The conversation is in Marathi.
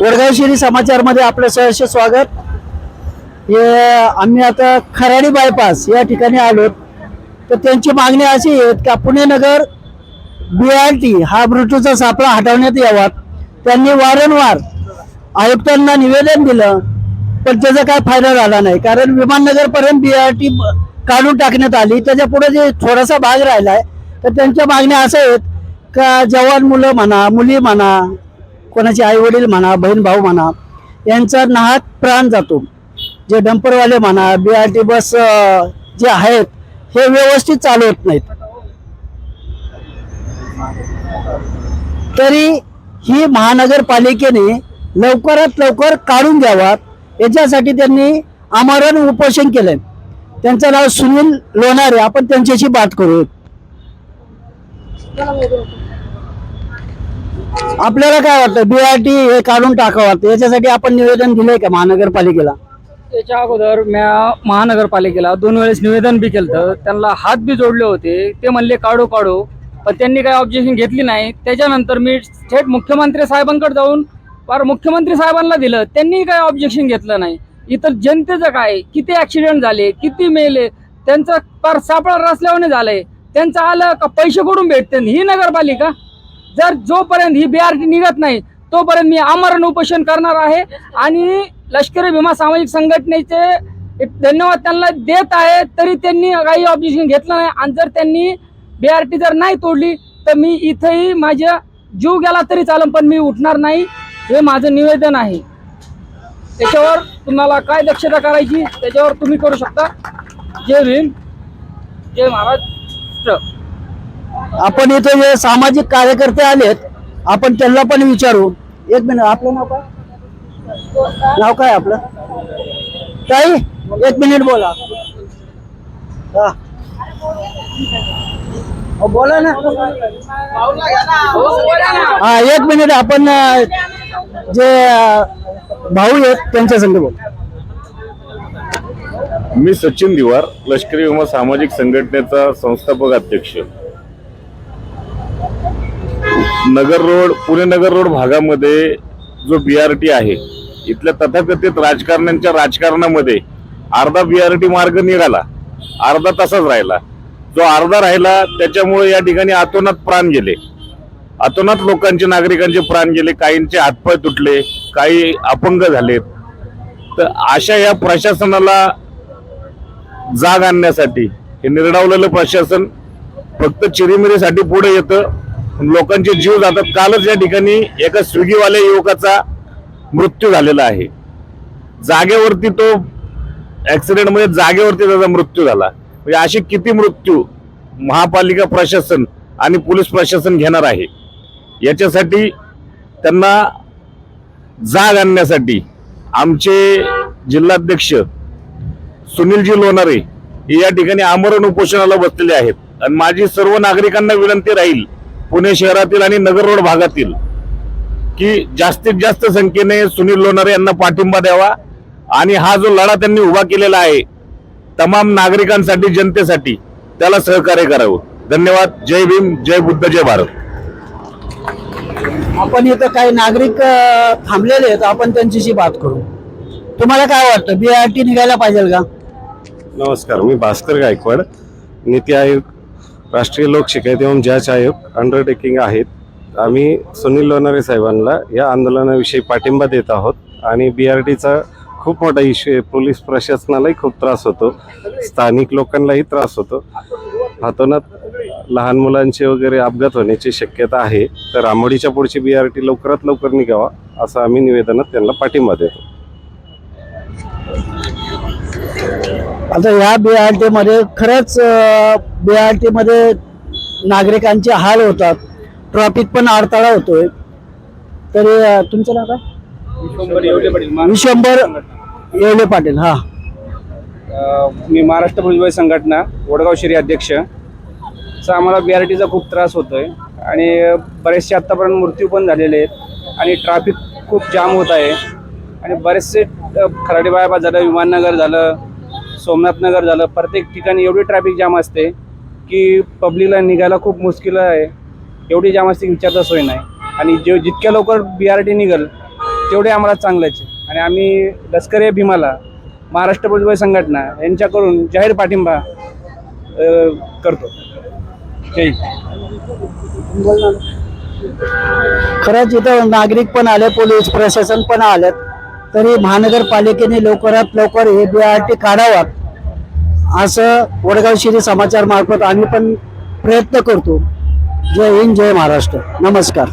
वडगावशिरी समाचारमध्ये आपलं सहर्ष स्वागत. हे आम्ही आता खराडी बायपास या ठिकाणी आलो. तर त्यांची मागणी अशी आहे का Pune Nagar B R T हा ब्रुटूचा सापळा हटवण्यात यावा. त्यांनी वारंवार आयुक्तांना निवेदन दिलं पण त्याचा काय फायदा झाला नाही. कारण विमाननगरपर्यंत बी आर टी काढून टाकण्यात आली. त्याच्या पुढे जे थोडासा भाग राहिला आहे तर त्यांच्या मागण्या अशा आहेत का जवान मुलं म्हणा मुली म्हणा कोणाचे आई वडील म्हणा बहीण भाऊ म्हणा यांचा नाहात प्राण जातो. जे डंपरवाले म्हणा बी आर टी बस जे आहेत हे व्यवस्थित चालवत नाहीत. तरी ही महानगरपालिकेने लवकरात लवकर काढून द्यावात याच्यासाठी त्यांनी आमरण उपोषण केलंय. त्यांचं नाव सुनील लोणारे. आपण त्यांच्याशी बात करू आपल्याला काय वाटतं? बीआरटी हे काढून टाकावं वाटतं? याच्यासाठी आपण निवेदन दिलंय का महानगरपालिकेला? त्याच्या अगोदर म्या महानगरपालिकेला दोन वेळेस निवेदन बी केलं त्यांना हात बी जोडले होते. ते म्हणले काढू काढू. पण त्यांनी काही ऑब्जेक्शन घेतली नाही. त्याच्यानंतर मी थेट मुख्यमंत्री साहेबांकडे जाऊन फार मुख्यमंत्री साहेबांना दिलं. त्यांनी काही ऑब्जेक्शन घेतलं नाही. इतर जनतेचं काय? किती ऍक्सिडेंट झाले? किती मेले? त्यांचं फार सापळा रचल्यावर झालंय. त्यांचं आलं का पैसे कुठून भेटते ही नगरपालिका? जर जोपर्यंत ही बीआरटी निघत नाही तोपर्यंत मी आमरण उपोषण करणार आहे आणि लष्करी विमा सामाजिक संघटनेचे धन्यवाद त्यांना देत आहे तरी त्यांनी काही ऑब्जेक्शन घेतलं नाही. आणि जर त्यांनी बीआरटी जर नाही तोडली तर मी इथंही माझ्या जीव गेला तरी चालेल पण मी उठणार नाही हे माझं निवेदन आहे. त्याच्यावर तुम्हाला काय दक्षता करायची त्याच्यावर तुम्ही करू शकता. जय भीम. जय महाराष्ट्र. आपण इथे जे सामाजिक कार्यकर्ते आलेत आपण त्यांना पण विचारू. एक मिनिट आपलं नाव काय? नाव काय आपलं? ताई एक मिनिट बोला. हा. बोला ना. हा एक मिनिट आपण जे भाऊ आहेत त्यांच्या संग बोल. मी सचिन दिवार लष्करी विमा सामाजिक संघटनेचा संस्थापक अध्यक्ष. नगर रोड पुणे नगर रोड भागामध्ये जो बीआरटी आहे इथल्या तथाकथित राजकारण्यांच्या राजकारणामध्ये अर्धा बी आरटी मार्ग निघाला अर्धा तसाच राहिला. जो अर्धा राहिला त्याच्यामुळे या ठिकाणी अतोनात प्राण गेले. अतोनात लोकांचे नागरिकांचे प्राण गेले काहींचे हातपाय तुटले काही अपंग झालेत. तर अशा या प्रशासनाला जाग आणण्यासाठी हे निर्डावलेलं प्रशासन फक्त चिरीमिरीसाठी पुढे येतं. लोकांचे जीव जातात. कालच या ठिकाणी एका स्विगीवाल्या युवकाचा मृत्यू झालेला आहे. जागेवरती तो ॲक्सिडेंटमध्ये जागेवरती त्याचा मृत्यू झाला. म्हणजे असे किती मृत्यू महापालिका प्रशासन आणि पोलीस प्रशासन घेणार आहे. याच्यासाठी त्यांना जाग आणण्यासाठी आमचे जिल्हाध्यक्ष सुनीलजी लोणारे हे या ठिकाणी आमरण उपोषणाला बसलेले आहेत. आणि माझी सर्व नागरिकांना विनंती राहील पुणे शहरातील आणि नगर रोड भागातील की जास्तीत जास्त संख्येने सुनील लोणारे यांना पाठिंबा द्यावा. आणि हा जो लढा त्यांनी उभा केलेला आहे तमाम नागरिकांसाठी जनतेसाठी त्याला सहकार्य करावं. धन्यवाद. जय भीम जय बुद्ध जय भारत. आपण इथं काही नागरिक थांबलेले आहेत आपण त्यांच्याशी बात करू. तुम्हाला काय वाटतं? बीआरटी निघायला पाहिजे का? नमस्कार मी भास्कर गायकवाड नीती आयोग राष्ट्रीय लोक शिकायत एवं जज आयोग अंडरटेकिंग आहेत. आम्ही सुनील लोणारे साहेबांना या आंदोलनाविषयी पाठिंबा देत आहोत आणि बी आर टीचा खूप मोठा इश्यू आहे. पोलीस प्रशासनालाही खूप त्रास होतो. स्थानिक लोकांनाही त्रास होतो. हातोनात लहान मुलांचे वगैरे अपघात होण्याची शक्यता आहे. तर आंबोडीच्या पुढची बी आर टी लवकरात लवकर निघावा असं आम्ही निवेदनात त्यांना पाठिंबा देतो. आता ह्या बीआरटी मध्ये खरंच बीआरटी मध्ये नागरिकांचे हाल होतात. ट्रॉफिक पण अडथळा होतोय. तरी तुमचं नाव काय? विश्वंभर येवले पाटील हा. मी महाराष्ट्र पोलीस संघटना वडगाव शहरी अध्यक्ष. तर आम्हाला बी आर टीचा खूप त्रास होतोय. आणि बरेचसे आत्तापर्यंत मृत्यू पण झालेले आहेत. आणि ट्रॅफिक खूप जाम होत आहे. आणि बरेचसे अ, खराडी बायपास झालं विमाननगर झालं. सोमनाथनगर झालं. प्रत्येक ठिकाणी एवढी ट्रॅफिक जाम असते की पब्लिकला निघायला खूप मुश्किल आहे. एवढी जाम असते की विचारता सोय नाही. आणि जे जितक्या लवकर बी आर टी निघेल तेवढे आम्हाला चांगल्याचे आणि आम्ही लष्कर ए भीमाला महाराष्ट्र भुजबळ संघटना यांच्याकडून जाहीर पाठिंबा करतो. जय खरंच इथं नागरिक पण आले पोलीस प्रशासन पण आलेत. तरी महानगरपालिकेने लवकरात लवकर हे बी आर टी काढावा. असं वडगाव शिरी समाचार मार्फत आम्ही पण प्रयत्न करतो. जय हिंद जय महाराष्ट्र. नमस्कार.